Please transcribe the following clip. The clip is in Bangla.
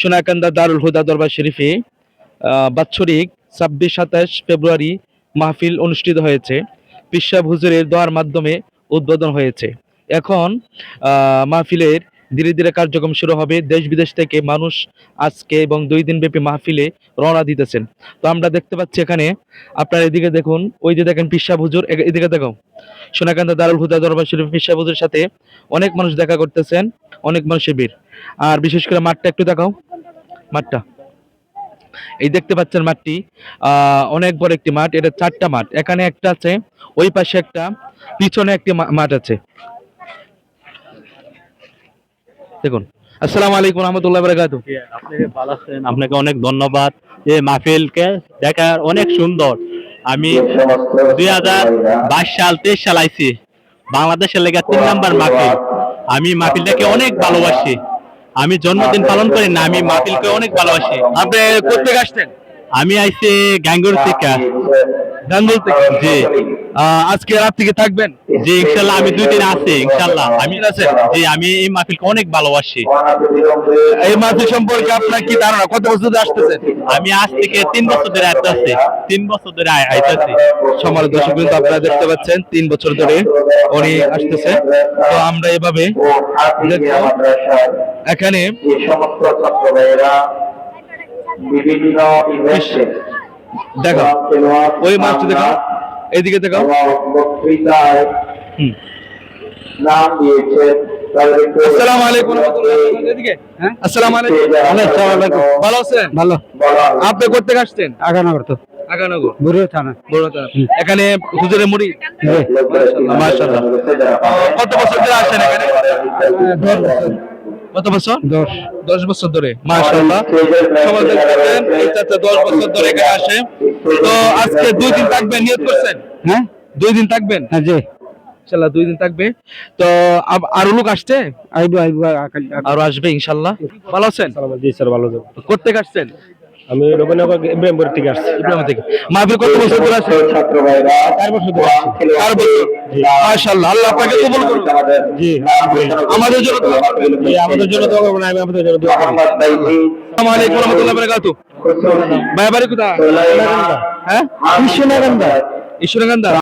সোনাকান্দা দারুল হুদা দরবার শরীফে বাৎসরিক ছাব্বিশ সাতাশ ফেব্রুয়ারি মাহফিল অনুষ্ঠিত হয়েছে। পিসাব হুজুরের দোয়ার মাধ্যমে উদ্বোধন হয়েছে। এখন মাহফিলের ধীরে ধীরে কার্যক্রম শুরু হবে। দেশ বিদেশ থেকে মানুষ আজকে এবং দুই দিন ব্যাপী মাহফিলে রওনা দিতেছেন। তো আমরা দেখতে পাচ্ছি এখানে আপনার এদিকে দেখুন ওই যে দেখেন পিসাব হুজুর এদিকে দেখো সোনাকান্দা দারুল হুদা দরবার শরীফ পিসাব হুজুরের সাথে অনেক মানুষ দেখা করতেছেন অনেক মানুষের ভিড়। আর বিশেষ করে মাঠটা একটু দেখাও মাঠটা। এই দেখতে পাচ্ছেন মাঠটি আহ, অনেক বড় একটি মাঠ এটা চারটা মাঠ। এখানে একটা আছে ওই পাশে একটা পিছনে একটি মাঠ আছে। দেখুন। আসসালামু আলাইকুম রহমতুল্লাহ বারাকাতু আপনি ভালো আছেন। আপনাকে অনেক ধন্যবাদ। এই মাহফিলকে দেখার অনেক সুন্দর। আমি দুই হাজার বাইশ সাল তেইশ সাল আইছি। বাংলাদেশের লেগে তিন নাম্বার মাহফিল। আমি মাহফিলটাকে অনেক ভালোবাসি। আমি জন্মদিন পালন করি না আমি মাহফিলকে অনেক ভালোবাসি। আপনি কোথেকে আসছেন? আমি আইছি গাঙ্গুর থেকে। থেকে জি। আজকে রাত থেকে থাকবেন? জি ইনশাল্লাহ আমি দুই দিন আছি ইনশাল্লাহ। আমি আছেন? জি আমি এই মাহফিলকে অনেক ভালোবাসি। এই মাহফিল সম্পর্কে আপনার কি ধারণা? কত বছর ধরে আসতেছেন? আমি আজ থেকে তিন বছর ধরে আইতেছি তিন বছর ধরে আই- আইতেছি সমাজ দর্শক কিন্তু আপনারা দেখতে পাচ্ছেন তিন বছর ধরে উনি আসতেছে। তো আমরা এভাবে এখানে বিভিন্ন ইভেন্টে ওই মাছটা দেখো এইদিকে দেখো নাম দিয়েছেন আসসালামু আলাইকুম এদিকে আসসালামু আসসালামু আলাইকুম। ভালো আছেন? ভালো। আপনি করতে আসছেন? আগানগর তো। আগানগর। থানা। এখানে হুজুরের মুড়ি? মাশাআল্লাহ। কত বছর ধরে আসেন এখানে? কত বছর? দশ। দশ বছর ধরে মাশাআল্লাহ। সবাই দেখতেছেন এই চাচা দশ বছর ধরে এখানে আসে। তো আজকে দুই দিন থাকবেন নিয়োগ করছেন? হ্যাঁ। দুই দিন থাকবেন? হ্যাঁ জি। ইনশাল্লাহ দুই দিন থাকবে। তো আরও লোক আসছে? আইবো আইবো আরও আসবে ইনশাল্লাহ ভালো আছেন? জি স্যার ভালো কোথেকে আসছেন? আমি রবীন্দ্রনগর ইব্রাহিমপুর থেকে আসছি ইব্রাহিম থেকে। মাহফিল কত বছর ধরে আছে? ছাত্র ভাইরা চার বছর ধরে আছে। চার বছর। মাশাআল্লাহ আল্লাহ আপনাকে কবুল করুন জি আমাদের জন্য দোয়া করবেন। জি আমাদের জন্য দোয়া করবেন আমি আপনাদের জন্য দোয়া করি মোহাম্মদ বাইজি আসসালামু আলাইকুম ওয়া রাহমাতুল্লাহি ওয়া বারাকাতুহু ভাই বাড়ি কোথায়? হ্যাঁ? কৃষ্ণনগর ঈশ্বরকান্দা